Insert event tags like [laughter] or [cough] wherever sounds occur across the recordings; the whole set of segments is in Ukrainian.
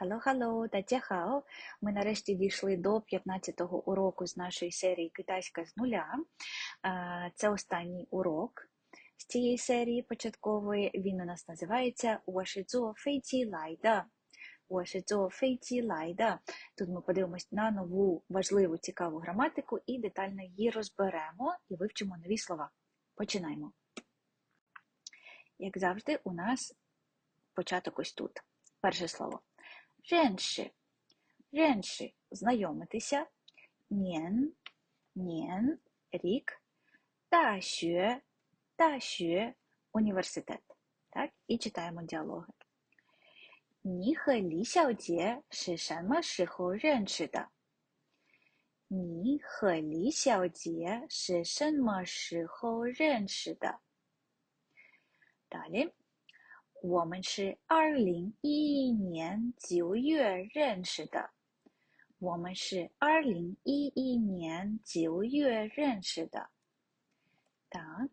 Hello, хало, татяхао! Ми нарешті дійшли до 15-го уроку з нашої серії Китайська з нуля. Е, це останній урок з цієї серії початкової. Він у нас називається Уашицо Фейті Лайда. Уашицо Фейті Лайда. Тут ми подивимось на нову важливу цікаву граматику і детально її розберемо і вивчимо нові слова. Починаємо. Як завжди, у нас початок ось тут. Перше слово 认识，认识, знайомитися, 年, 年, рік, 大学, 大学, університет. Так? І читаємо діалоги. 你和李小姐是什么时候认识的？你和李小姐是什么时候认识的？Далі. 我们是二零一一年九月认识的。我们是二零一一年九月认识的。Так，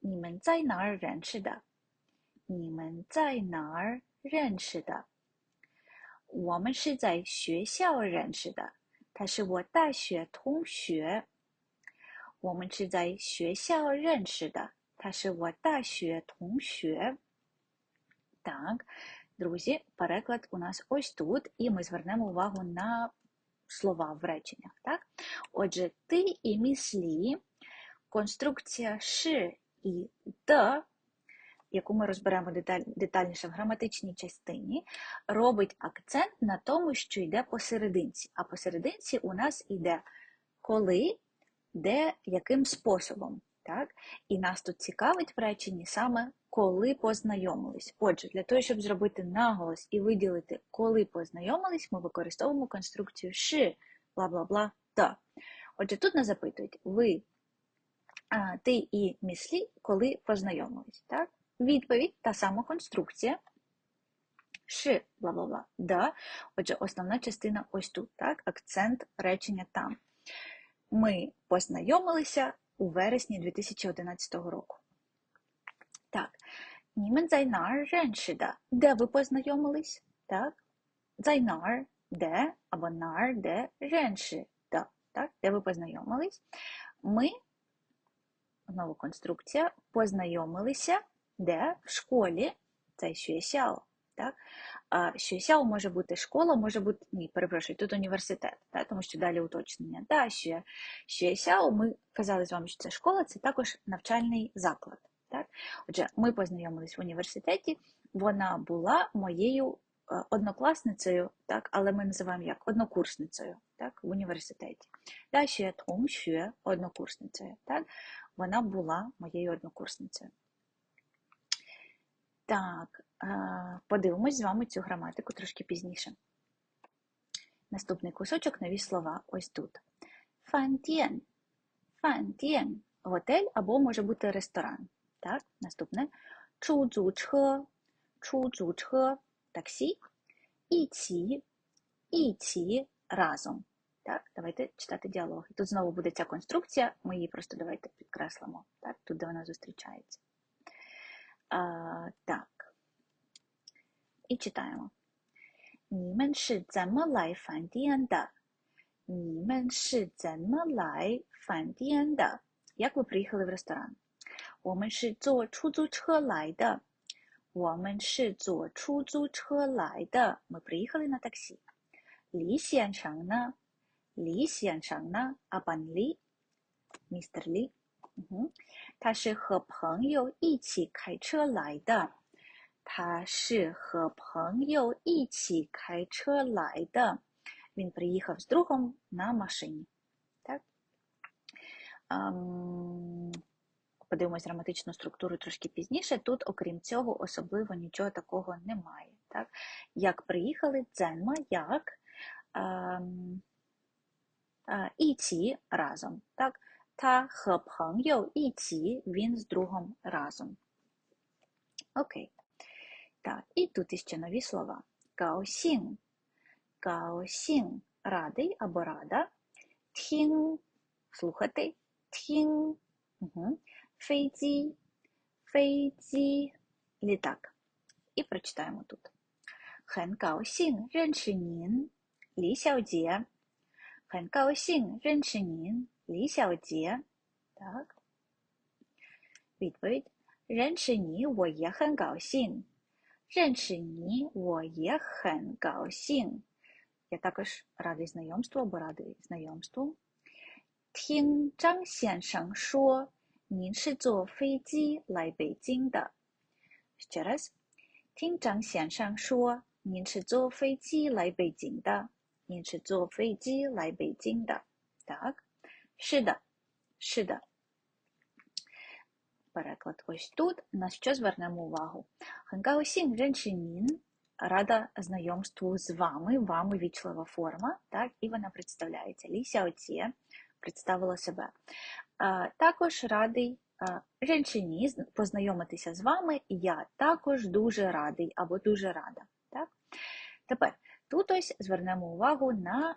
你们在哪儿认识的？你们在哪儿认识的？我们是在学校认识的，他是我大学同学。我们是在学校认识的，他是我大学同学。 Так, друзі, переклад у нас ось тут, і ми звернемо увагу на слова в реченнях. Так? Отже, ти і міслі, конструкція ши і д, яку ми розберемо деталь, детальніше в граматичній частині, робить акцент на тому, що йде посерединці. А посерединці у нас йде коли, де, яким способом. Так? І нас тут цікавить в реченні саме коли познайомились. Отже, для того, щоб зробити наголос і виділити, коли познайомились, ми використовуємо конструкцію ши, бла бла бла та. Отже, тут нас запитують, ви, а, ти і міслі, коли познайомились. Так? Відповідь та сама конструкція. Ши, бла бла бла да. Отже, основна частина ось тут, так? акцент речення там. Ми познайомилися у вересні 2011 року. Так, Німен Зайнар Реншида. Де ви познайомились? Так? Зайнар, де або нар, де Реншида. Так? Де ви познайомились? Ми, знову конструкція, познайомилися де? В школі. Це щесяо. Так? А щесяо може бути школа, може бути, ні, перепрошую, тут університет, так? тому що далі уточнення. Да, щесяо, ми казали з вами, що це школа, це також навчальний заклад. Так? Отже, ми познайомились в університеті, вона була моєю е, однокласницею, так? але ми називаємо як однокурсницею так? в університеті. Да, ще тоншue однокурсницею. Так? Вона була моєю однокурсницею. Так, е, подивимось з вами цю граматику трошки пізніше. Наступний кусочок нові слова ось тут. Фантєн. Фантєн. Готель або може бути ресторан. Так, наступне. Чузуче, чузуче, таксі. І ці разом. Так, Давайте читати діалоги. Тут знову буде ця конструкція, ми її просто давайте підкреслимо, так, тут, де вона зустрічається. А, Так. І читаємо. Німен ши цема лай фан діянда. Німен ши цема лай. Як ви приїхали в ресторан? 我们是坐出租车来的。我们是坐出租车来的。Мы приехали на такси. 李先生呢？李先生呢？阿班李，Mr. Li。嗯，他是和朋友一起开车来的。他是和朋友一起开车来的。Він приїхав з другом на машині. Так? Um, Подивимось граматичну структуру трошки пізніше. Тут, окрім цього, особливо нічого такого немає. Так? Як приїхали, дзенма, як ем, е, іці разом. Так? Та хе пхеньо іці, він з другом разом. Окей. Так, і тут іще нові слова. Гаосін. Гаосін – радий або рада. Тхін – слухати. Тхін. Угу. 飞机, 飞机, літак. І прочитаємо тут. 很高兴认识您，李小姐。很高兴认识您, Лі Сяоджє. Так. Відповідь. 认识你我也很高兴。认识你我也很高兴. Я також радий знайомству або радий знайомству. 听张先生说， 您是坐飞机来北京的。Ще раз. 听张先生说，您是坐飞机来北京的。您是坐飞机来北京的。Так? 是的，是的. Переклад ось тут. На що звернемо увагу? 很高兴认识您. Рада знайомству з вами. Вами вічлива форма. Так? І вона представляється. Лі Сяоціє представила себе. Також радий Ренчині познайомитися з вами. Я також дуже радий або дуже рада. Так? Тепер Тут ось звернемо увагу на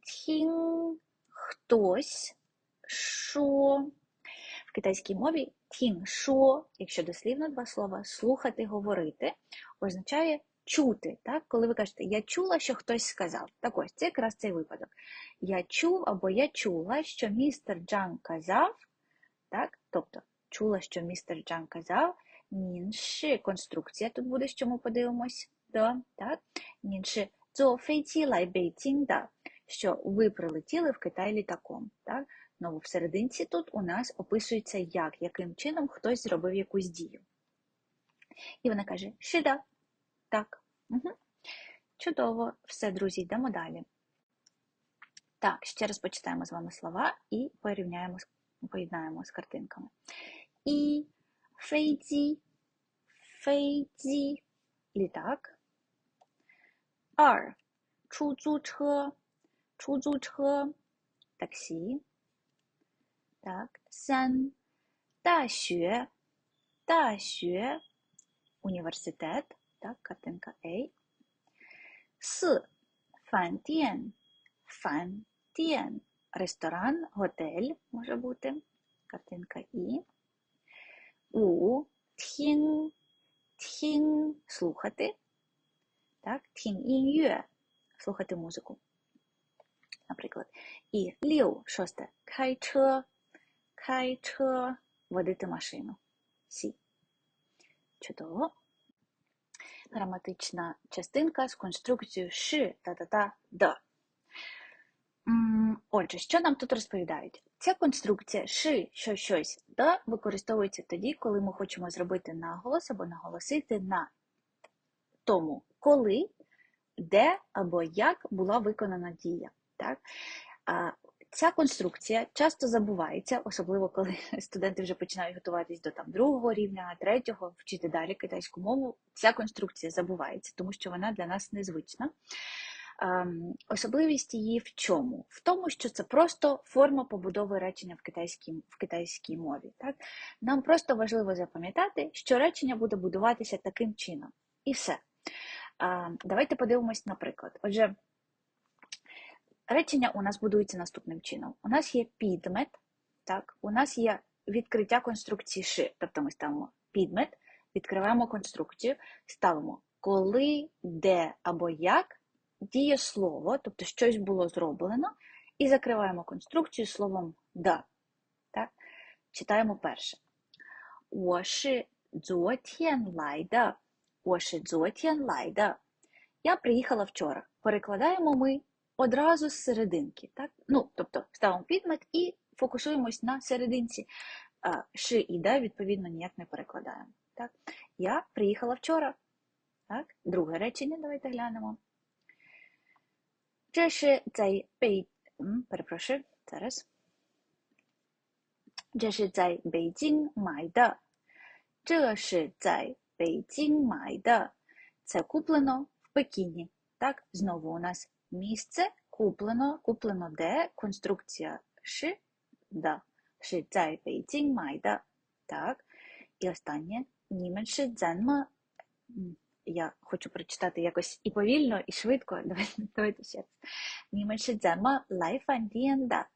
тін хтось, що в китайській мові тін шо, якщо дослівно два слова, слухати, говорити, означає чути. Так? Коли ви кажете, я чула, що хтось сказав. Так ось, це якраз цей випадок. Я чув або я чула, що містер Джан казав, так? тобто чула, що містер Джан казав, нінші конструкція тут буде, що ми подивимось до, так? Нінші що ви прилетіли в Китай літаком. Так? Ну, в серединці тут у нас описується, як, яким чином хтось зробив якусь дію. І вона каже: Шида. Так. Угу. Чудово, все, друзі, йдемо далі. Так, ще раз почитаємо з вами слова і порівняємо, поєднаємо з картинками. І фейдзі, фейдзі, літак. Ар. Чузуче, чузуче, таксі. Так, сен. Дашує, дашує, університет. Так, картинка A. С. Фантієн. Фантієн. Ресторан, готель може бути. Картинка І. У. Тхін. Тхін. Слухати. Так, тхін ін'є. Слухати музику. Наприклад. І лів. Шосте. Кайче. Кайче. Водити машину. Сі. Чудово. Граматична частинка з конструкцією ши та-та-та да. Отже, що нам тут розповідають? Ця конструкція ши що щось да використовується тоді, коли ми хочемо зробити наголос або наголосити на тому, коли, де або як була виконана дія. Так? Ця конструкція часто забувається, особливо коли [laughs] студенти вже починають готуватись до там другого рівня, третього, вчити далі китайську мову. Ця конструкція забувається, тому що вона для нас незвична. Ем, особливість її в чому? В тому, що це просто форма побудови речення в китайській в китайській мові. Так? Нам просто важливо запам'ятати, що речення буде будуватися таким чином. І все. Давайте подивимось, наприклад. Отже, речення у нас будується наступним чином. У нас є підмет, так, у нас є відкриття конструкції ши. Тобто ми ставимо підмет, відкриваємо конструкцію, ставимо коли, де або як діє слово, тобто щось було зроблено, і закриваємо конструкцію словом да. Так? Читаємо перше. 我是昨天来的。我是昨天来的. Я приїхала вчора. Перекладаємо ми одразу з серединки. Так? Ну, Тобто ставимо підмет і фокусуємось на серединці. Ши і да, відповідно, ніяк не перекладаємо. Так? Я приїхала вчора. Так? Друге речення, давайте глянемо. Це ще цей пей... Перепрошую, зараз. Це ще цей Бейджін майда. Це ще цей Бейджін майда. Це куплено в Пекіні. Так, знову у нас місце куплено, куплено де, конструкція ши, да. Ши цай Пекін майда. Так. І останнє німечше дзенма. Я хочу прочитати якось і повільно, і швидко. [laughs] Давайте, давайте ще раз. Німечше дзенма лайфандієнда.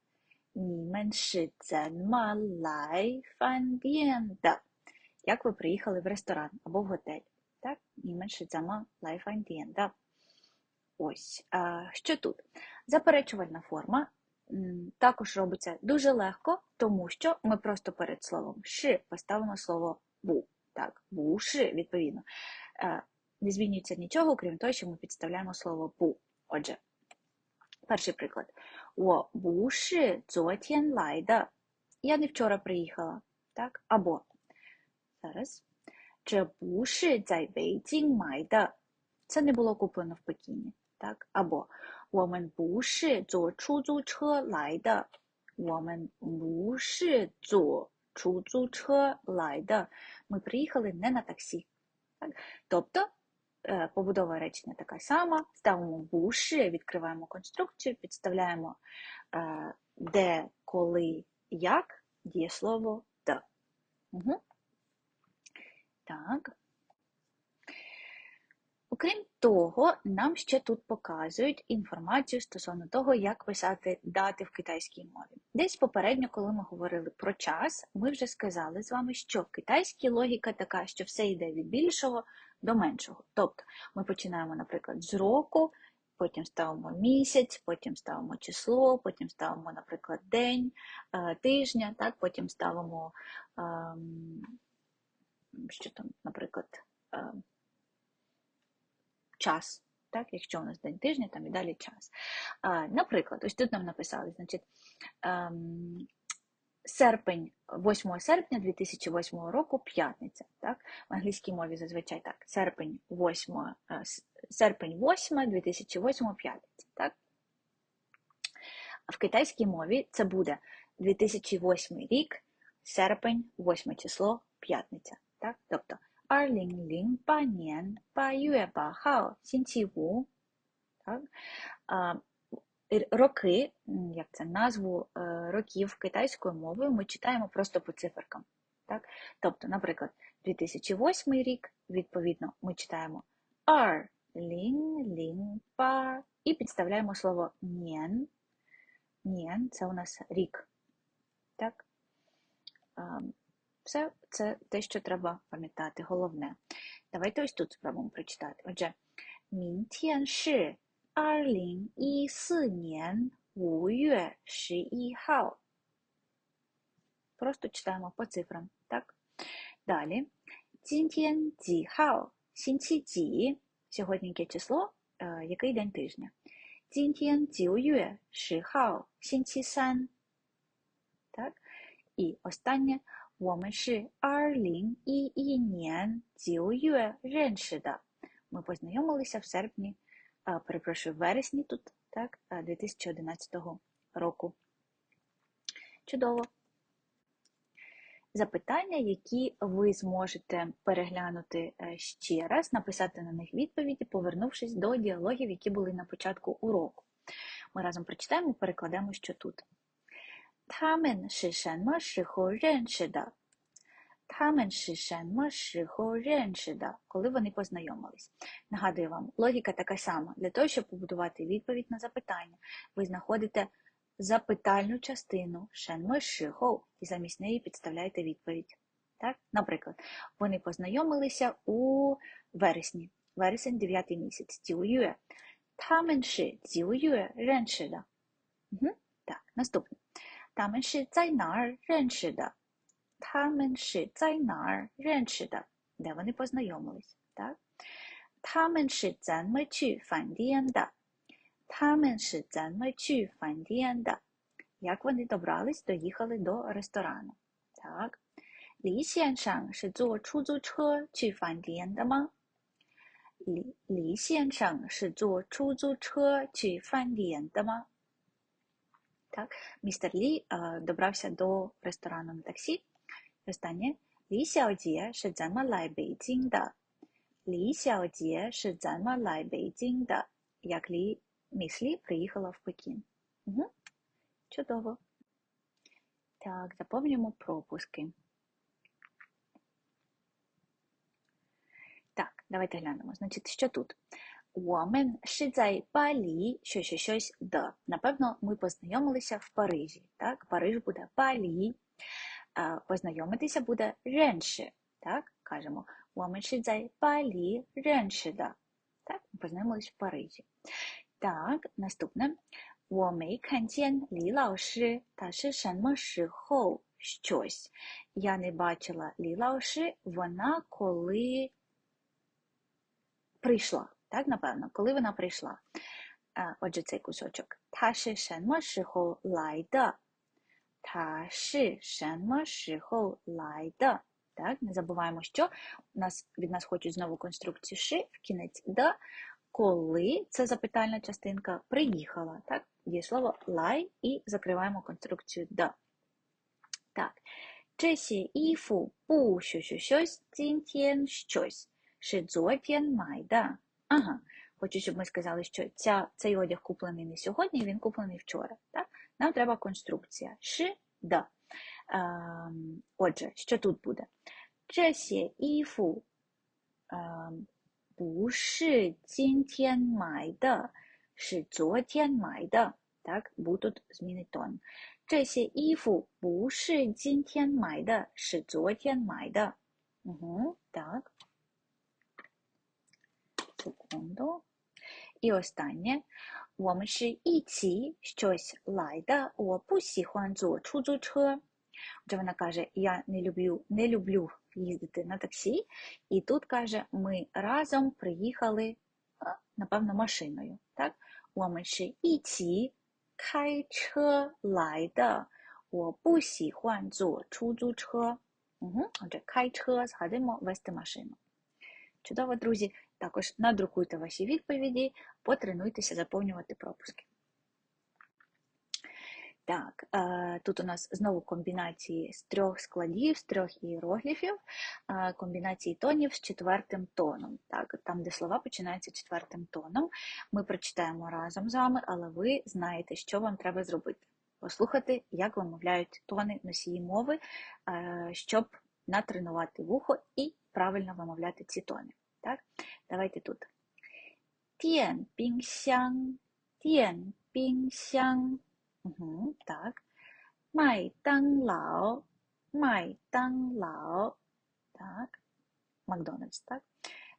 Німечше дзенма лайфандієнда як ви приїхали в ресторан або в готель. Так, німенше зама лайфандієнда. Ось, що тут? Заперечувальна форма також робиться дуже легко, тому що ми просто перед словом ши поставимо слово бу. Так, буши, відповідно. Е, не змінюється нічого, крім того, що ми підставляємо слово бу. Отже, перший приклад. О буши цотєн лайда. Я не вчора приїхала. Так? Або зараз. Це буши цай бейцінг майда. Це не було куплено в Пекіні Так? Або 我们不是坐出租车来的。我们不是坐出租车来的. Ми приїхали не на таксі. Так? Тобто е, побудова речення така сама. Ставимо буши, відкриваємо конструкцію, підставляємо е, де, коли, як дієслово да. Угу. Так. Окрім того, нам ще тут показують інформацію стосовно того, як писати дати в китайській мові. Десь попередньо, коли ми говорили про час, ми вже сказали з вами, що в китайській логіка така, що все йде від більшого до меншого. Тобто ми починаємо, наприклад, з року, потім ставимо місяць, потім ставимо число, потім ставимо, наприклад, день, е, тижня, так, потім ставимо, ем, що там, наприклад, ем, час. Так, якщо у нас день тижня, там і далі час. А, Наприклад, ось тут нам написали, значить, ем, серпень, 8 серпня 2008 року, п'ятниця. Так? В англійській мові зазвичай так. Серпень 8, е, серпень 8 2008 п'ятниця. Так? В китайській мові це буде 2008 рік, серпень, 8 число, п'ятниця. Так? Тобто 2008年8月8号星期五. Так? А, р- роки, м, як це назву е, років китайською мовою, ми читаємо просто по циферкам. Так? Тобто, наприклад, 2008 рік, відповідно, ми читаємо 2008 і підставляємо слово нєн. Нєн це у нас рік. Так? А, Все це те, що треба пам'ятати, головне. Давайте ось тут спробуємо прочитати. Отже, 明天是二零一四年五月十一号. Просто читаємо по цифрам, так? Далі. 今天几号? 星期几? Сьогодні яке число? Е, який день тижня? 今天九月十号, 星期三. Так? І останнє. 我们是二零一一年九月认识的. Ми познайомилися в серпні, а, перепрошую, в вересні тут, так, а, 2011 року. Чудово. Запитання, які ви зможете переглянути е, ще раз, написати на них відповіді, повернувшись до діалогів, які були на початку уроку. Ми разом прочитаємо і перекладемо, що тут. 他们是什么时候认识的？他们是什么时候认识的? Коли вони познайомились. Нагадую вам, логіка така сама. Для того, щоб побудувати відповідь на запитання, ви знаходите запитальну частину 什么时候і замість неї підставляєте відповідь. Так? Наприклад, вони познайомилися у вересні. Вересень 9 місяць. 9月. 他们是9月认识的. Угу. Так, наступне. 他们是在哪儿认识的？他们是在哪儿认识的？Де вони познайомились? Так? 他们是怎么去饭店的？他们是怎么去饭店的？Як вони добрались, доїхали до ресторану? Так. 李先生是坐出租车去饭店的吗？李李先生是坐出租车去饭店的吗 Так? Містер Лі а, добрався до ресторану на таксі. Останнє. Лі Сяодіє Ши Дзанма Лай Бейцінда. Лі Сяодіє Ши Дзанма Лай Бейцінда. Як Лі Міслі приїхала в Пекін. Угу. Чудово. Так, заповнюємо пропуски. Так, давайте глянемо. Значить, що тут? 我们是在巴黎що що щось де. Напевно, ми познайомилися в Парижі. Так? Париж буде Палі. А, Познайомитися буде ренши. Так? Кажемо, 我们是在巴黎认识的. Так, познайомились в Парижі. Так, наступне. 我没看见李老师，他是什么时候 щось? Я не бачила Лі Лаоши, вона коли прийшла. Так, напевно, коли вона прийшла. Е, отже, цей кусочок. Та ши шенма шихо лайда. Та ши шенма шихо лайда. Так, не забуваємо, що нас, від нас хочуть знову конструкцію ши в кінець да, коли ця запитальна частинка приїхала. Так, Є слово лай і закриваємо конструкцію да. Так, чесі іфу, пу, що, що, щось, цінтєн, щось. Ши цзуоп'ян майда. Ага, хочу, щоб ми сказали, що ця, цей одяг куплений не сьогодні, він куплений вчора. Так? Нам треба конструкція. Ши да. Ем, Отже, що тут буде? Чесє іфу ем, буши цінтєн майда. Ши цотєн майда. Так, бу тут змінить тон. Чесє іфу буши цінтєн майда. Ши цотєн майда. Угу, так Секунду. І останнє. 我们是一起 щось 来的。我不喜欢坐出租车. Отже, вона каже, я не люблю, не люблю їздити на таксі. І тут каже, ми разом приїхали, напевно, машиною. Так? 我们是一起开车来的。我不喜欢坐出租车. Угу. Отже, 开车, згадуємо вести машину. Чудово, друзі. Також надрукуйте ваші відповіді, потренуйтеся заповнювати пропуски. Так, тут у нас знову комбінації з трьох складів, з трьох іерогліфів, комбінації тонів з четвертим тоном. Так, Там, де слова починаються четвертим тоном, ми прочитаємо разом з вами, але ви знаєте, що вам треба зробити. Послухати, як вимовляють тони носії мови, щоб натренувати вухо і правильно вимовляти ці тони. Так? Давайте тут. 电冰箱,电冰箱. Угу, так. 麦当劳,麦当劳. Так. Макдональдс, так?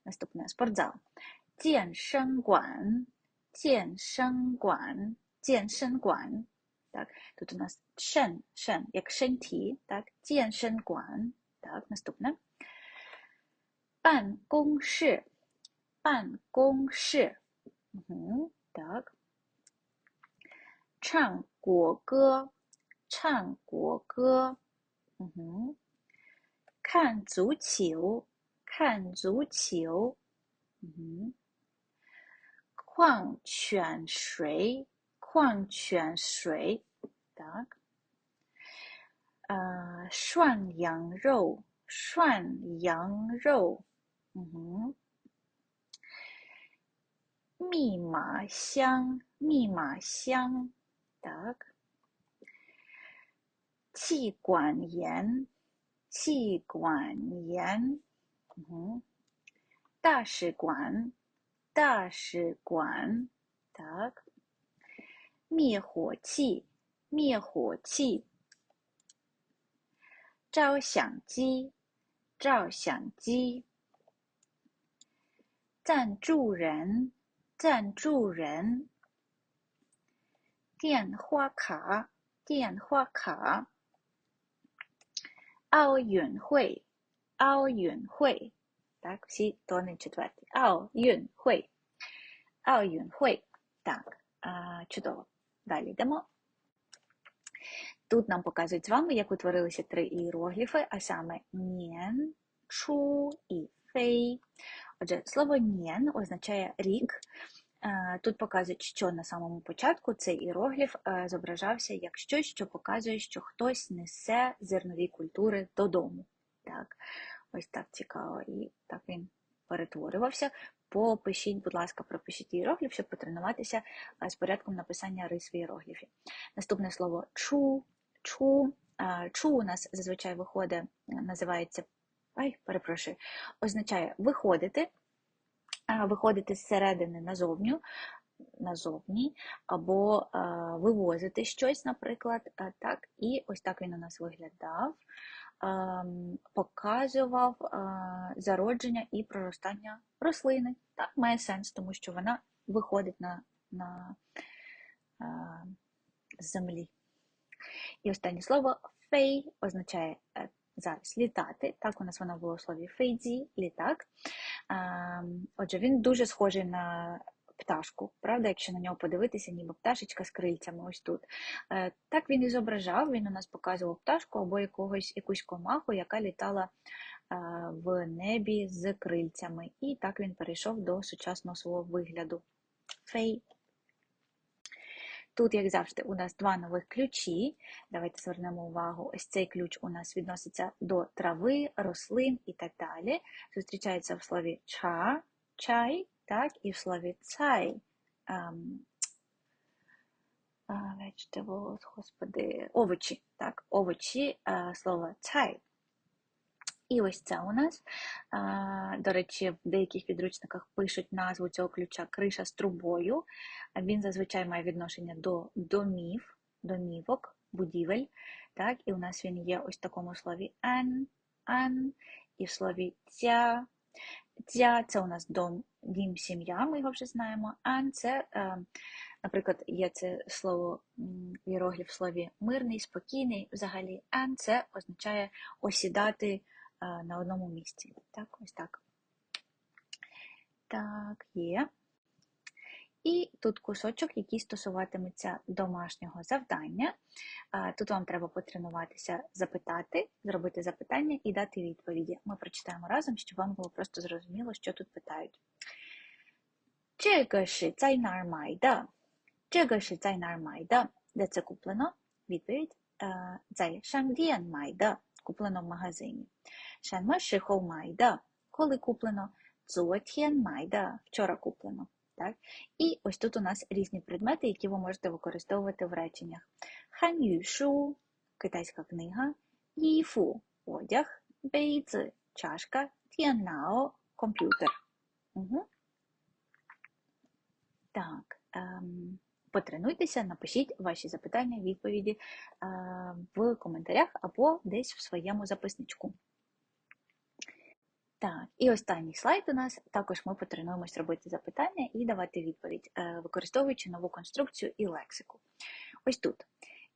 Наступне спортзал. 健身馆,健身馆,健身馆. Так, тут у нас шен, шен, як шенті, так, 健身馆. Так, наступне. 办公室。办公室。嗯哼得。唱国歌。唱国歌。嗯哼。看足球。看足球。嗯哼。矿泉水。矿泉水。得。呃涮羊肉。涮羊肉。嗯哼，密码箱，密码箱，dog。气管炎，气管炎，嗯哼。大使馆，大使馆，dog。灭火器，灭火器。照相机，照相机。赞助人，赞助人。电话卡，电话卡。奥运会，奥运会。Так, всі тони четверті. 奥运会, 奥运会. Так, чудово. Далі йдемо. Тут нам показують з вами, як утворилися три іерогліфи, а саме нєн, чу і фей. Отже, слово нєн означає рік. Тут показують, що на самому початку цей іерогліф зображався як щось, що показує, що хтось несе зернові культури додому. Так, Ось так цікаво. І так він перетворювався. Попишіть, будь ласка, пропишіть іерогліф, щоб потренуватися з порядком написання рис в іерогліфі. Наступне слово чу, чу. Чу у нас зазвичай виходить, називається ай, перепрошую, означає виходити, виходити зсередини назовню, назовні, або вивозити щось, наприклад. так, І ось так він у нас виглядав. ем, показував зародження і проростання рослини. Так, має сенс, тому що вона виходить на, на з землі. І останнє слово фей означає е, зараз літати. Так, у нас воно було в слові фейдзі, літак. Отже, він дуже схожий на пташку, правда, якщо на нього подивитися, ніби пташечка з крильцями ось тут. Е, Так він і зображав, він у нас показував пташку або якогось, якусь комаху, яка літала е, в небі з крильцями. І так він перейшов до сучасного свого вигляду. Фей. Тут, як завжди, у нас два нових ключі. Давайте звернемо увагу. Ось цей ключ у нас відноситься до трави, рослин і так далі. Зустрічається в слові ча, чай, так, і в слові цай. Vegetables, господи, овочі, так, овочі, а, слово цай. І ось це у нас, до речі, в деяких підручниках пишуть назву цього ключа криша з трубою. Він зазвичай має відношення до домів, домівок, будівель. Так? І у нас він є ось в такому слові ан, ан, і в слові ця. Ця це у нас дом, дім, сім'я, ми його вже знаємо. Ан це, е, наприклад, є це слово іерогліф в слові мирний, спокійний. Взагалі, ан це означає осідати на одному місці. Так, ось так. Так, є. І тут кусочок, який стосуватиметься домашнього завдання. Тут вам треба потренуватися, запитати, зробити запитання і дати відповіді. Ми прочитаємо разом, щоб вам було просто зрозуміло, що тут питають. майда? Де це куплено? Відповідь. майда? куплено в магазині. Шанма шихо майда. Коли куплено? Цуот'єн майда. Вчора куплено. Так? І ось тут у нас різні предмети, які ви можете використовувати в реченнях. Хан юшу китайська книга, їфу одяг, бейци чашка, т'янао комп'ютер. Угу. Так. Ем потренуйтеся, напишіть ваші запитання, відповіді в коментарях або десь в своєму записничку. Так, і останній слайд у нас також ми потренуємось робити запитання і давати відповідь, е, використовуючи нову конструкцію і лексику. Ось тут.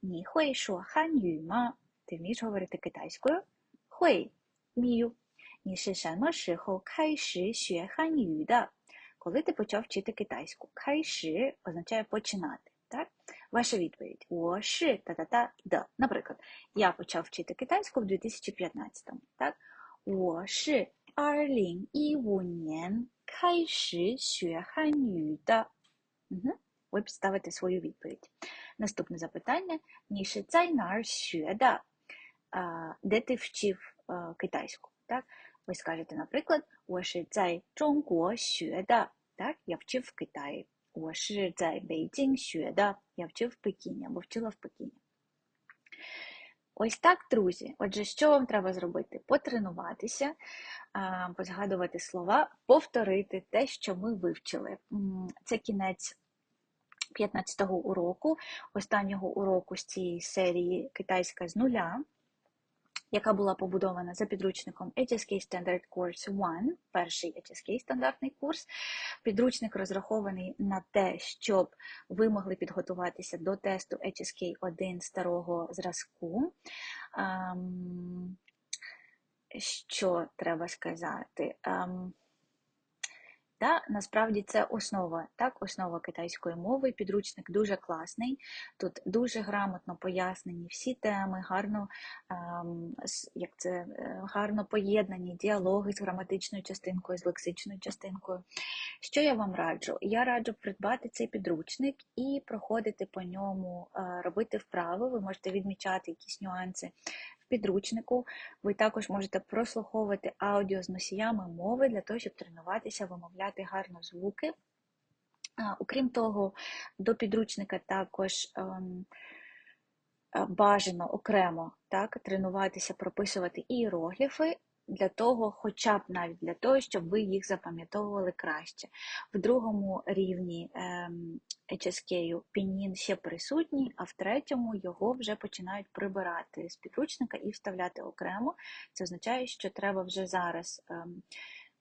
Ні хуй шо хан'ю ма. Ти вмієш говорити китайською? Хуй – вмію. Ні ши шенмо шихо кай ши шue хан'ю да. Коли ти почав вчити китайську? Кай ши означає починати. Так? Ваша відповідь. О, ши, та-та-та, да. Наприклад, я почав вчити китайську в 2015-му. Так? 我是二零一五年开始学汉语的. Угу. Ви підставите свою відповідь. Наступне запитання. 你是在哪儿学的? А, Де ти вчив а, китайську? Так? Ви скажете, наприклад, 我是在中国学的. Так, я вчив в Китаї. Я вчив в Пекіні або вчила в Пекіні. Ось так, друзі. Отже, що вам треба зробити? Потренуватися, позгадувати слова, повторити те, що ми вивчили. Це кінець 15-го уроку, останнього уроку з цієї серії Китайська з нуля яка була побудована за підручником HSK Standard Course 1, перший HSK стандартний курс. Підручник розрахований на те, щоб ви могли підготуватися до тесту HSK 1 старого зразку. Що треба сказати? Та насправді це основа, так, основа китайської мови. Підручник дуже класний. Тут дуже грамотно пояснені всі теми, гарно ем, як це, е, гарно поєднані діалоги з граматичною частинкою, з лексичною частинкою. Що я вам раджу? Я раджу придбати цей підручник і проходити по ньому, е, робити вправи. Ви можете відмічати якісь нюанси підручнику. Ви також можете прослуховувати аудіо з носіями мови для того, щоб тренуватися, вимовляти гарно звуки. Окрім того, до підручника також ем, бажано окремо так, тренуватися, прописувати іерогліфи. Для того, хоча б навіть для того, щоб ви їх запам'ятовували краще. В другому рівні ем, HSK пінін ще присутній, а в третьому його вже починають прибирати з підручника і вставляти окремо. Це означає, що треба вже зараз ем,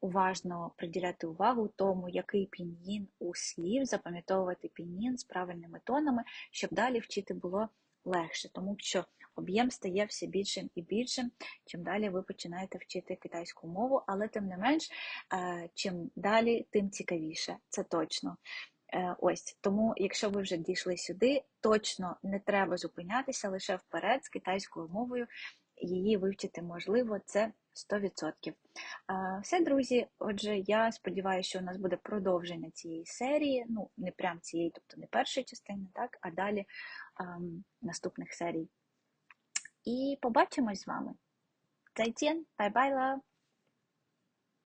уважно приділяти увагу тому, який пінyin у слів, запам'ятовувати пінyin з правильними тонами, щоб далі вчити було легше, тому що об'єм стає все більшим і більшим, чим далі ви починаєте вчити китайську мову, але тим не менш, е, чим далі, тим цікавіше, це точно. Е, Ось тому, якщо ви вже дійшли сюди, точно не треба зупинятися лише вперед з китайською мовою. Її вивчити можливо, це 100%. Е, Все, друзі. Отже, я сподіваюся, що у нас буде продовження цієї серії. Ну, не прям цієї, тобто не першої частини, так, а далі ем, наступних серій. І побачимось з вами. Зайтєн, бай-бай, love!